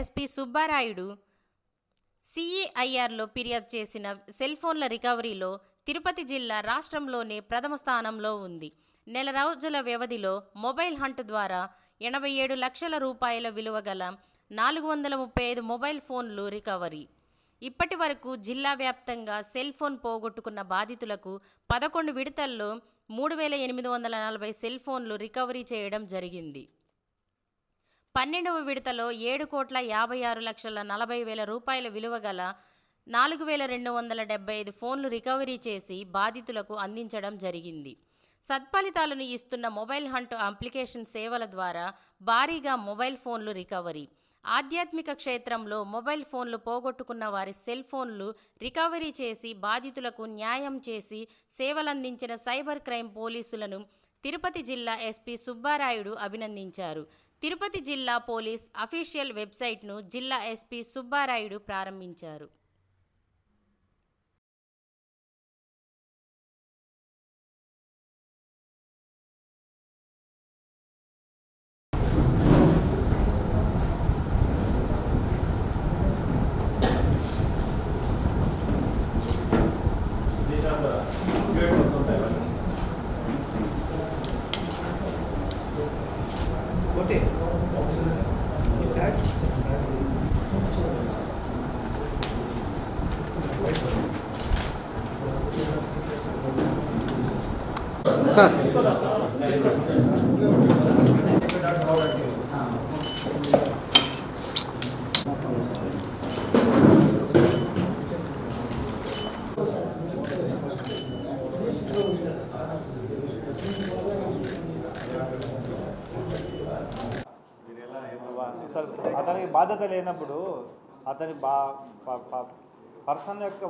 SP Subbarayudu సిఏఐఆర్లో ఫిర్యాదు చేసిన cell ఫోన్ల రికవరీలో తిరుపతి జిల్లా రాష్ట్రంలోనే ప్రథమ స్థానంలో ఉంది. నెల రోజుల వ్యవధిలో మొబైల్ హంట్ ద్వారా ఎనభై ఏడు లక్షల రూపాయల విలువ గల నాలుగు వందల ముప్పై ఐదు మొబైల్ ఫోన్లు రికవరీ. ఇప్పటి వరకు జిల్లా వ్యాప్తంగా సెల్ ఫోన్ పోగొట్టుకున్న బాధితులకు పదకొండు విడతల్లో మూడు వేల ఎనిమిది వందల నలభై సెల్ ఫోన్లు రికవరీ చేయడం జరిగింది. పన్నెండవ విడతలో ఏడు కోట్ల యాభై ఆరు లక్షల నలభై వేల రూపాయల విలువ గల నాలుగు వేల రెండు వందల డెబ్బై ఐదు ఫోన్లు రికవరీ చేసి బాధితులకు అందించడం జరిగింది. సత్ఫలితాలను ఇస్తున్న మొబైల్ హంట్ అప్లికేషన్ సేవల ద్వారా భారీగా మొబైల్ ఫోన్లు రికవరీ. ఆధ్యాత్మిక క్షేత్రంలో మొబైల్ ఫోన్లు పోగొట్టుకున్న వారి సెల్ ఫోన్లు రికవరీ చేసి బాధితులకు న్యాయం చేసి సేవలందించిన సైబర్ క్రైమ్ పోలీసులను తిరుపతి జిల్లా ఎస్పీ సుబ్బారాయుడు అభినందించారు. తిరుపతి జిల్లా పోలీస్ అఫీషియల్ వెబ్సైట్ను జిల్లా ఎస్పీ సుబ్బారాయుడు ప్రారంభించారు. ఒకటి సార్ అసలు అతనికి బాధ్యత లేనప్పుడు అతని బా ప- ప- పర్సన్ యొక్క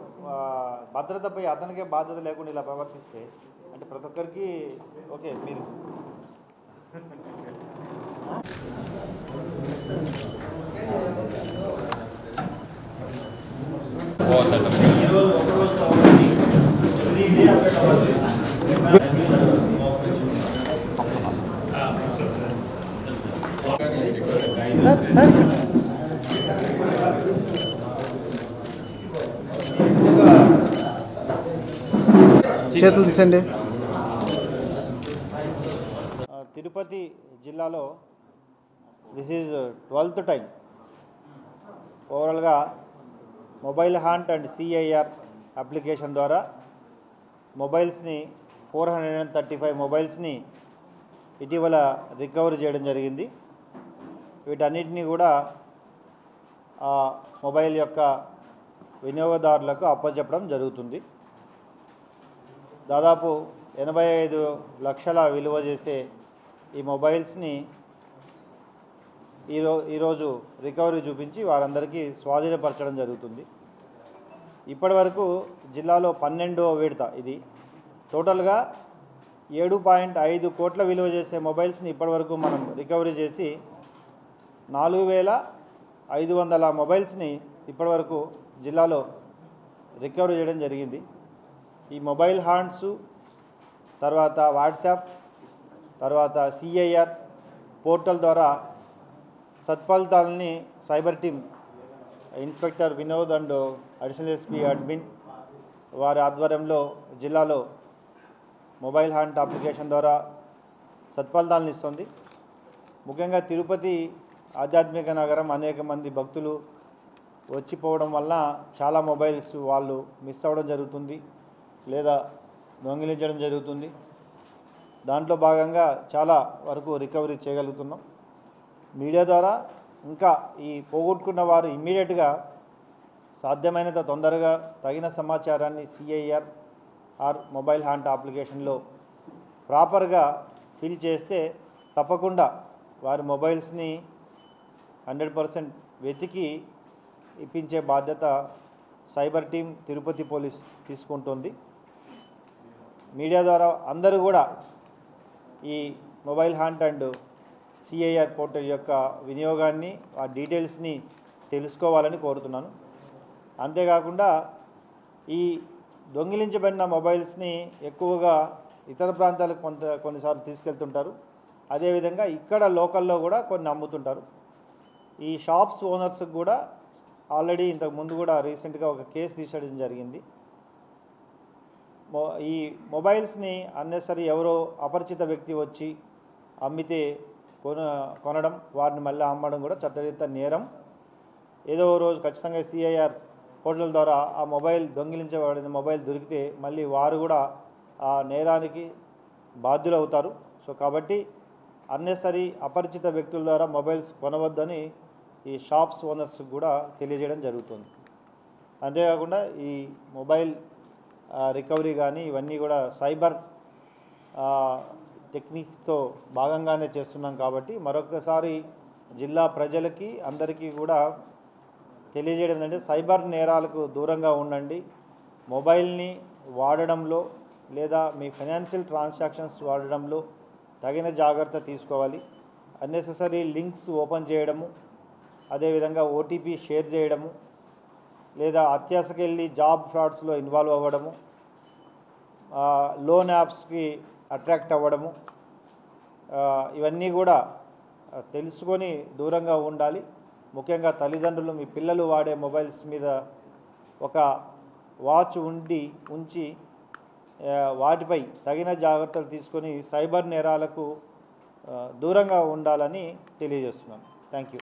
భద్రతపై అతనికే బాధ్యత లేకుండా ఇలా ప్రవర్తిస్తే అంటే ప్రతి ఒక్కరికి ఓకే మీరు. ఒకరోజు చేతులు తీసండి. తిరుపతి జిల్లాలో దిస్ ఈజ్ ట్వెల్త్ టైం ఓవరాల్గా mobile hunt and CIR application ద్వారా మొబైల్స్ని four hundred and thirty five మొబైల్స్ని ఇటీవల రికవరీ చేయడం జరిగింది. వీటన్నిటినీ కూడా ఆ మొబైల్ యొక్క వినియోగదారులకు అప్పచెప్పడం జరుగుతుంది. దాదాపు ఎనభై ఐదు లక్షల విలువ చేసే ఈ మొబైల్స్ని ఈరో ఈరోజు రికవరీ చూపించి వారందరికీ స్వాధీనపరచడం జరుగుతుంది. ఇప్పటి వరకు జిల్లాలో పన్నెండో విడత ఇది. టోటల్గా ఏడు పాయింట్ ఐదు కోట్ల విలువ చేసే మొబైల్స్ని ఇప్పటివరకు మనం రికవరీ చేసి నాలుగు వేల ఐదు వందల మొబైల్స్ని ఇప్పటివరకు జిల్లాలో రికవరీ చేయడం జరిగింది. ఈ మొబైల్ హాండ్స్ తర్వాత వాట్సాప్ తర్వాత సిఐఆర్ పోర్టల్ ద్వారా సత్ఫలితాలని cyber team inspector Vinod and additional SP admin వారి ఆధ్వర్యంలో జిల్లాలో మొబైల్ హ్యాండ్ అప్లికేషన్ ద్వారా సత్ఫలితాలను ఇస్తుంది. ముఖ్యంగా తిరుపతి ఆధ్యాత్మిక నగరం అనేక మంది భక్తులు వచ్చిపోవడం వల్ల చాలా మొబైల్స్ వాళ్ళు మిస్ అవ్వడం జరుగుతుంది. లేదా దొంగిలించడం జరుగుతుంది. దాంట్లో భాగంగా చాలా వరకు రికవరీ చేయగలుగుతున్నాం. మీడియా ద్వారా ఇంకా ఈ పోగొట్టుకున్న వారు ఇమ్మీడియట్గా సాధ్యమైనంత తొందరగా తగిన సమాచారాన్ని సిఐఆర్ ఆర్ మొబైల్ హ్యాండ్ అప్లికేషన్లో ప్రాపర్గా ఫిల్ చేస్తే తప్పకుండా వారి మొబైల్స్ని హండ్రెడ్ పర్సెంట్ వెతికి ఇప్పించే బాధ్యత సైబర్ టీం తిరుపతి పోలీస్ తీసుకుంటుంది. మీడియా ద్వారా అందరూ కూడా ఈ mobile hunt and CIR portal యొక్క వినియోగాన్ని ఆ డీటెయిల్స్ని తెలుసుకోవాలని కోరుతున్నాను. అంతేకాకుండా ఈ దొంగిలించబడిన మొబైల్స్ని ఎక్కువగా ఇతర ప్రాంతాలకు కొంత కొన్నిసార్లు తీసుకెళ్తుంటారు. అదేవిధంగా ఇక్కడ లోకల్లో కూడా కొన్ని అమ్ముతుంటారు. ఈ షాప్స్ ఓనర్స్కి కూడా ఆల్రెడీ ఇంతకు ముందు కూడా రీసెంట్గా ఒక కేసు తీసేయడం జరిగింది. ఈ మొబైల్స్ని అన్నెసరీ ఎవరో అపరిచిత వ్యక్తి వచ్చి అమ్మితే కొన కొనడం వారిని మళ్ళీ అమ్మడం కూడా చట్టరీత నేరం. ఏదో రోజు ఖచ్చితంగా సిఐఆర్ పోర్టల్ ద్వారా ఆ మొబైల్ దొంగిలించబడిన మొబైల్ దొరికితే మళ్ళీ వారు కూడా ఆ నేరానికి బాధ్యులు అవుతారు సో కాబట్టి అన్నెసరీ అపరిచిత వ్యక్తుల ద్వారా మొబైల్స్ కొనవద్దని ఈ షాప్స్ ఓనర్స్కి కూడా తెలియజేయడం జరుగుతుంది. అంతేకాకుండా ఈ మొబైల్ రికవరీ కానీ ఇవన్నీ కూడా సైబర్ టెక్నిక్స్తో భాగంగానే చేస్తున్నాం కాబట్టి మరొకసారి జిల్లా ప్రజలకి అందరికీ కూడా తెలియజేయడం ఏంటంటే సైబర్ నేరాలకు దూరంగా ఉండండి. మొబైల్ని వాడడంలో లేదా మీ ఫైనాన్షియల్ ట్రాన్సాక్షన్స్ వాడడంలో తగిన జాగ్రత్త తీసుకోవాలి. అన్నెసెసరీ లింక్స్ ఓపెన్ చేయడము అదేవిధంగా ఓటీపీ షేర్ చేయడము లేదా అత్యాశకెళ్ళి జాబ్ ఫ్రాడ్స్లో ఇన్వాల్వ్ అవ్వడము లోన్ యాప్స్కి అట్రాక్ట్ అవ్వడము ఇవన్నీ కూడా తెలుసుకొని దూరంగా ఉండాలి. ముఖ్యంగా తల్లిదండ్రులు మీ పిల్లలు వాడే మొబైల్స్ మీద ఒక వాచ్ ఉండి ఉంచి వాటిపై తగిన జాగ్రత్తలు తీసుకొని సైబర్ నేరాలకు దూరంగా ఉండాలని తెలియజేస్తున్నాను థ్యాంక్ యూ.